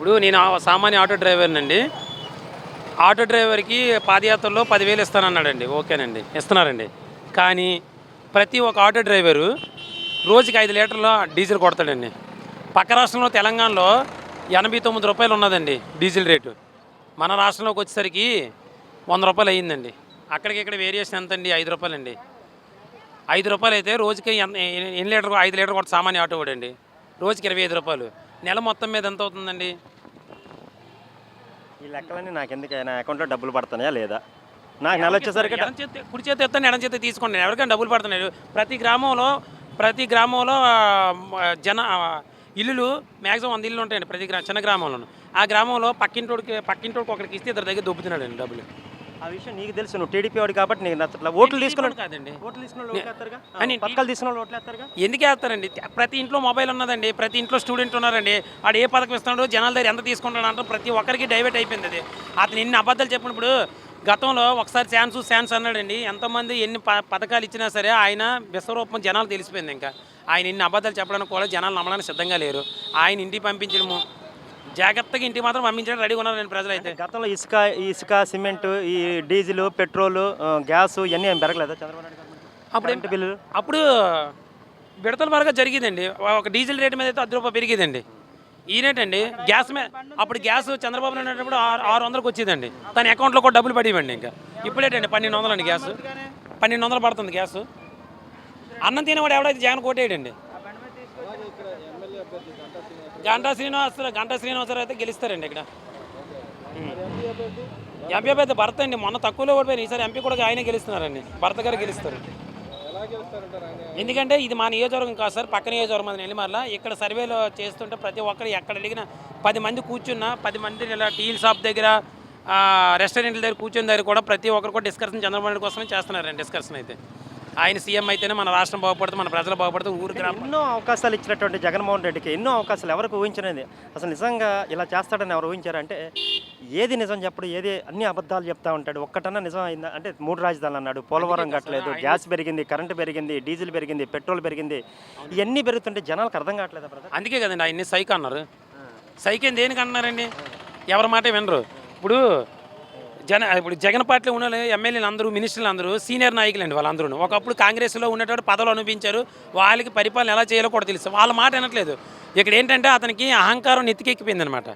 ఇప్పుడు నేను సామాన్య ఆటో డ్రైవర్నండి. ఆటో డ్రైవర్కి పాదయాత్రలో పదివేలు ఇస్తానన్నాడండి. ఓకేనండి. ఇస్తున్నారండి. కానీ ప్రతి ఒక్క ఆటో డ్రైవరు రోజుకి ఐదు లీటర్ల డీజిల్ కొడతాడండి. పక్క రాష్ట్రంలో తెలంగాణలో ఎనభై తొమ్మిది రూపాయలు ఉన్నదండి డీజిల్ రేటు. మన రాష్ట్రంలోకి వచ్చేసరికి వంద రూపాయలు అయ్యిందండి. అక్కడికి ఇక్కడ వేరియేషన్ ఎంత అండి ఐదు రూపాయలండి. ఐదు రూపాయలు అయితే రోజుకి ఎన్ని లీటర్ ఐదు లీటర్ కొట్ట సామాన్య ఆటో అండి రోజుకి ఇరవై ఐదు రూపాయలు. నెల మొత్తం మీద ఎంత అవుతుందండి? ఈ లెక్కలన్నీ నాకు ఎందుకు నా అకౌంట్లో డబ్బులు పడుతున్నాయా లేదా? నాకు నెల వచ్చేసరికి ఎడం చేతి కుడి చేతి ఎత్తాను ఎడం చేతి తీసుకోండి. ఎవరికైనా డబ్బులు పడుతున్నాయి. ప్రతి గ్రామంలో ప్రతి గ్రామంలో జన ఇల్లులు మ్యాక్సిమం వంద ఇల్లు ఉంటాయండి ప్రతి గ్రా చిన్న గ్రామంలో ఆ గ్రామంలో పక్కింటోడికి పక్కింటోడికి ఒకరికి ఇస్తే ఇద్దరు దగ్గర దొబ్బుతున్నాడండి డబ్బులు. ఆ విషయం నీకు తెలుసు నువ్వు టీడీపీ వాడు కాబట్టి నీకు నచ్చట్లా ఓట్లు తీసుకున్నాడు కాదండి. ఓట్లు తీసుకున్న పథకాలు తీసుకున్న ఓట్లు వేస్తారుగా ఎందుకు వేస్తారండి? ప్రతి ఇంట్లో మొబైల్ ఉన్నదండి ప్రతి ఇంట్లో స్టూడెంట్ ఉన్నారండి. వాడు ఏ పథకం ఇస్తున్నాడు జనాల దగ్గర ఎంత తీసుకుంటాడు అంటే ప్రతి ఒక్కరికి డైవర్ట్ అయిపోయింది అది. అతను ఎన్ని అబద్ధాలు చెప్పినప్పుడు గతంలో ఒకసారి ఛాన్స్ ఛాన్స్ అన్నాడండి. ఎంతమంది ఎన్ని పథకాలు ఇచ్చినా సరే ఆయన విశ్వరూపం జనాలు తెలిసిపోయింది ఇంకా. ఆయన ఎన్ని అబద్ధాలు చెప్పడానికి కూడా జనాలు నమ్మడానికి సిద్ధంగా లేరు. ఆయన ఇంటికి పంపించడము జాగ్రత్తగా ఇంటికి మాత్రం పంపించడం రెడీగా ఉన్నారండి ప్రజలైతే గతంలో ఇసుక ఇసుక సిమెంట్ ఈ డీజిల్ పెట్రోల్ గ్యాస్ ఇవన్నీ ఏం పెరగలేదా చంద్రబాబు నాయుడు అప్పుడు కరెంటు బిల్లులు అప్పుడు విడతల వరకు జరిగిందండి. ఒక డీజిల్ రేటు మీద అయితే అర్ధ రూపాయలు పెరిగేదండి. ఈనేటండి గ్యాస్ మీద అప్పుడు గ్యాస్ చంద్రబాబు నాయుడు ఉన్నప్పుడు ఆరు ఆరు వందలకు వచ్చేదండి. తన అకౌంట్లో కూడా డబ్బులు పడివ్వండి ఇంకా. ఇప్పుడేటండి పన్నెండు వందలు అండి గ్యాస్. పన్నెండు వందలు పడుతుంది గ్యాస్. అన్నం తినేవాడు ఎవడైతే జగన్ కోటేయడండి? గంటా శ్రీనివాసరావు గంటా శ్రీనివాసరావు అయితే గెలుస్తారండి ఇక్కడ. ఎంపీ అభ్యర్థి భర్త అండి. మొన్న తక్కువలో ఓడిపోయిన. ఈసారి ఎంపీ కూడా ఆయనే గెలుస్తున్నారండి. భర్త గారు గెలుస్తారు. ఎందుకంటే ఇది మా నియోజకవర్గం కాదు సార్. పక్క నియోజకవర్గం అది నెల్లిమర్ల. ఇక్కడ సర్వేలో చేస్తుంటే ప్రతి ఒక్కరు ఎక్కడ అడిగినా పది మంది కూర్చున్నా పది మంది ఇలా టీల్ షాప్ దగ్గర రెస్టారెంట్ల దగ్గర కూర్చున్న దగ్గర కూడా ప్రతి ఒక్కరు కూడా డిస్కషన్ చంద్రబాబు నాయుడు కోసమే చేస్తున్నారండి డిస్కషన్ అయితే. ఆయన సీఎం అయితేనే మన రాష్ట్రం బాగుపడుతుంది మన ప్రజలు బాగుపడుతుంది ఊరు గ్రామం. ఎన్నో అవకాశాలు ఇచ్చినటువంటి జగన్మోహన్ రెడ్డికి ఎన్నో అవకాశాలు ఎవరికి ఊహించినది అసలు నిజంగా ఇలా చేస్తాడని ఎవరు ఊహించారంటే ఏది నిజం చెప్పడు ఏది అన్ని అబద్ధాలు చెప్తా ఉంటాడు. ఒక్కటన్నా నిజం అయిందా? అంటే మూడు రాజధానులు అన్నాడు పోలవరం కట్టలేదు గ్యాస్ పెరిగింది కరెంటు పెరిగింది డీజిల్ పెరిగింది పెట్రోల్ పెరిగింది ఇవన్నీ పెరుగుతుంటే జనాలకు అర్థం కావట్లేదా బ్రదర్ అందుకే కదండి ఆయన్ని సైక్ అన్నారు. సైక్ ఏం దేనికి అన్నారండి? ఎవరి మాట వినరు. ఇప్పుడు జన ఇప్పుడు జగన్ పార్టీలో ఉన్న ఎమ్మెల్యేలు అందరూ మినిస్టర్లు అందరూ సీనియర్ నాయకులు అండి వాళ్ళందరూ ఒకప్పుడు కాంగ్రెస్లో ఉన్నటువంటి పదవులు అనిపించారు వాళ్ళకి పరిపాలన ఎలా చేయాలో కూడా తెలుసు. వాళ్ళ మాట వినట్లేదు. ఇక్కడ ఏంటంటే అతనికి అహంకారం నెత్తికెక్కిపోయింది అనమాట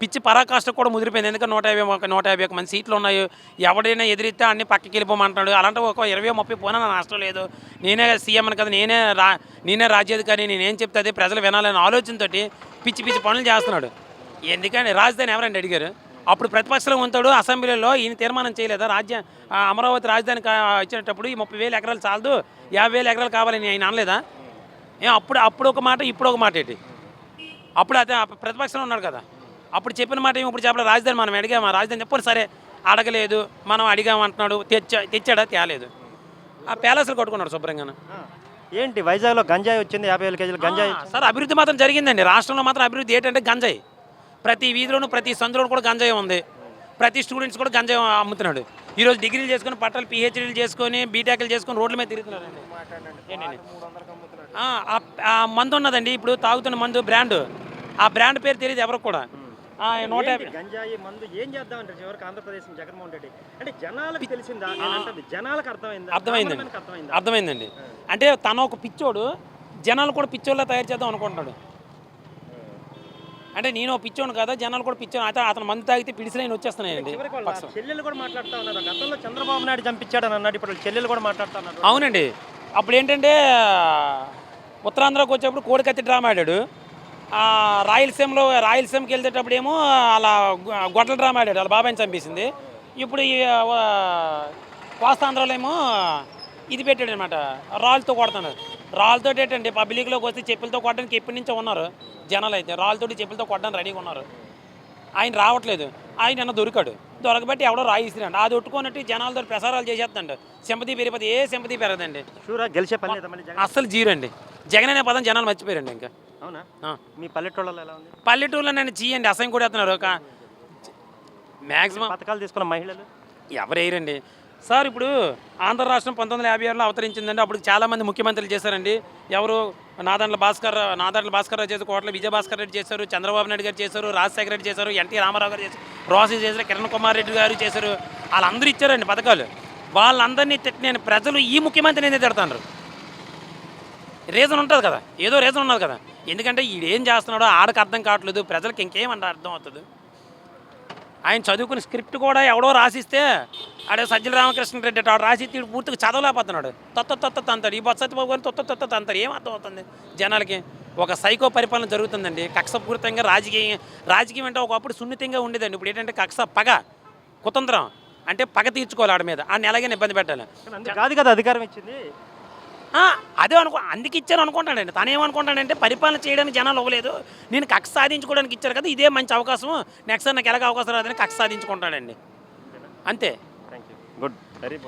పిచ్చి పరాకాష్ట కూడా ముదిరిపోయింది. ఎందుకంటే నూట యాభై ఒక నూట యాభై ఒక మంది సీట్లు ఉన్నాయి. ఎవడైనా ఎదిరిస్తే అన్ని పక్కకి వెళ్ళిపోమంటున్నాడు. అలాంటి ఒక ఇరవై ముప్పై పోయినా నా నష్టం లేదు. నేనే సీఎం కదా నేనే రా నేనే రాజ్యాధికారి నేనేం చెప్తే అదే ప్రజలు వినాలనే ఆలోచనతోటి పిచ్చి పిచ్చి పనులు చేస్తున్నాడు. ఎందుకంటే రాజధాని ఎవరండి అడిగారు? అప్పుడు ప్రతిపక్షంలో ఉంటాడు. అసెంబ్లీలో ఈయన తీర్మానం చేయలేదా? రాజ్య అమరావతి రాజధాని ఇచ్చేటప్పుడు ఈ ముప్పై వేలు ఎకరాలు చాలదు. యాభై వేలు ఎకరాలు కావాలని ఆయన అనలేదా? ఏ అప్పుడు అప్పుడు ఒక మాట ఇప్పుడు ఒక మాట ఏంటి? అప్పుడు అదే ప్రతిపక్షంలో ఉన్నాడు కదా. అప్పుడు చెప్పిన మాట ఏమి? ఇప్పుడు చెప్పలేదు రాజధాని మనం అడిగామా? రాజధాని చెప్పరు సరే అడగలేదు. మనం అడిగామంటున్నాడు తెచ్చా తెచ్చాడా? తేలేదు. ఆ ప్యాలెస్లు కొట్టుకున్నాడు శుభ్రంగా ఏంటి? వైజాగ్లో గంజాయి వచ్చింది యాభై వేల కేజీలు గంజాయి సార్ అభివృద్ధి మాత్రం జరిగిందండి. రాష్ట్రంలో మాత్రం అభివృద్ధి ఏంటంటే గంజాయి. ప్రతి వీధిలోనూ ప్రతి సందులోనూ కూడా గంజాయి ఉంది. ప్రతి స్టూడెంట్స్ కూడా గంజాయి అమ్ముతున్నాడు. ఈరోజు డిగ్రీలు చేసుకొని పట్టాలు పిహెచ్డీలు చేసుకొని బీటెక్లు చేసుకొని రోడ్ల మీద తిరుగుతున్నారండి మందు ఉన్నదండి. ఇప్పుడు తాగుతున్న మందు బ్రాండ్. ఆ బ్రాండ్ పేరు తెలియదు ఎవరికి కూడా. నూట గంజాయి మందు? ఏం చేద్దామంటే చివరికి ఆంధ్రప్రదేశ్ జగన్మోహన్ రెడ్డి? అంటే జనాలకు తెలిసిందా? జనాలకు అర్థమైందా? అర్థమైందండి. అర్థమైందండి. అంటే తన ఒక పిచ్చోడు. జనాలు కూడా పిచ్చోళ్ళ తయారు చేద్దాం అనుకుంటున్నాడు. అంటే నేను ఒక పిచ్చోడు కదా? జనాలు కూడా పిచ్చోడు అయితే అతను మందు తాగితే పిడిసిలైన వచ్చేస్తున్నాయండి చెల్లెలు కూడా మాట్లాడుతా ఉన్నారు. గతంలో చంద్రబాబు నాయుడు చంపించాడని అన్నాడు. ఇప్పుడు చెల్లెలు కూడా మాట్లాడుతా ఉన్నారు. అవునండి. అప్పుడు ఏంటంటే ఉత్తరాంధ్రకు వచ్చేప్పుడు కోడికత్తి డ్రామా ఆడాడు. రాయలసీమలో రాయలసీమకి వెళ్తేటప్పుడు ఏమో అలా గొ- గొడ్ల డ్రామా ఆడాడు. వాళ్ళ బాబాయిని చంపేసింది. ఇప్పుడు ఈ కోస్తాంధ్రలో ఏమో ఇది పెట్టాడు అనమాట రాళ్ళతో కొడుతున్నారు. రాళ్ళతో ఏంటండి పబ్లిక్లోకి వస్తే చెప్పులతో కొట్టడానికి ఎప్పటి నుంచో ఉన్నారు. జనాలు అయితే రాళ్ళతోటి చెప్పులతో కొట్టడానికి రెడీగా ఉన్నారు. ఆయన రావట్లేదు. ఆయన నిన్న దొరికాడు. దొరకబట్టి ఎవడో రాయి ఇస్తున్నాడు అది ఒట్టుకున్నట్టు జనాలతో ప్రసారాలు చేసేస్తాడు. సింపతి పెరిగిపోతే ఏ సింపతి పెరగదండి షూరా గెలిచే పని అస్సలు జీరో అండి జగన్ అనే పదం జనాలు మర్చిపోయారండి ఇంకా. అవునా. మీ పల్లెటూళ్ళలో ఎలా ఉంది? పల్లెటూరులో నన్ను చీయండి అసహ్యం కూడా వేస్తున్నారు. ఒక మ్యాక్సిమం పథకాలు తీసుకున్న మహిళలు? ఎవరు వేయరండి? సార్ ఇప్పుడు ఆంధ్ర రాష్ట్రం పంతొమ్మిది వందల యాభై ఆరులో అవతరించిందండి. అప్పుడు చాలామంది ముఖ్యమంత్రులు చేశారండి. ఎవరు? నాదండ్ల భాస్కర్ నాదండ్ల భాస్కర్ రావు చేశారు కోట్ల విజయ భాస్కర్ రెడ్డి చేశారు చంద్రబాబు నాయుడు గారు చేశారు రాజశేఖర రెడ్డి చేశారు ఎన్టీ రామారావు గారు చేశారు రోసీ చేశారు కిరణ్ కుమార్ రెడ్డి గారు చేశారు. వాళ్ళందరూ ఇచ్చారండి పథకాలు. వాళ్ళందరినీ తిట్టి నేను ప్రజలు ఈ ముఖ్యమంత్రిని తిడతాను రీజన్ ఉంటుంది కదా. ఏదో రీజన్ ఉన్నది కదా. ఎందుకంటే ఈడేం చేస్తున్నాడో ఆడకు అర్థం కావట్లేదు. ప్రజలకు ఇంకేమంటే అర్థం అవుతుంది. ఆయన చదువుకున్న స్క్రిప్ట్ కూడా ఎవడో రాసిస్తే ఆడే సజ్జల రామకృష్ణారెడ్డి ఆడు రాసి ఇచ్చి పూర్తిగా చదవలేకపోతున్నాడు. తొత్త తొత్త తంతాడు ఈ బొత్సత్యబాబు గారిని తొత్త తొత్త తంతాడు ఏం అర్థం అవుతుంది? జనాలకి ఒక సైకో పరిపాలన జరుగుతుందండి. కక్షపూరితంగా రాజకీయం రాజకీయం అంటే ఒకప్పుడు సున్నితంగా ఉండేదండి. ఇప్పుడు ఏంటంటే కక్ష పగ కుతంత్రం. అంటే పగ తీర్చుకోవాలి ఆడ మీద. ఆ ఎలాగైనా ఇబ్బంది పెట్టాలి. కాదు కదా అధికారం ఇచ్చింది. అదే అనుకో అందుకు ఇచ్చారు అనుకుంటాడండి. తను ఏమనుకుంటాడంటే పరిపాలన చేయడానికి జనాలు ఇవ్వలేదు. నేను కక్ష సాధించుకోవడానికి ఇచ్చారు కదా ఇదే మంచి అవకాశం నెక్స్ట్ నాకు ఎలాగ అవకాశం రాదని కక్ష సాధించుకుంటాడండి. అంతే. Very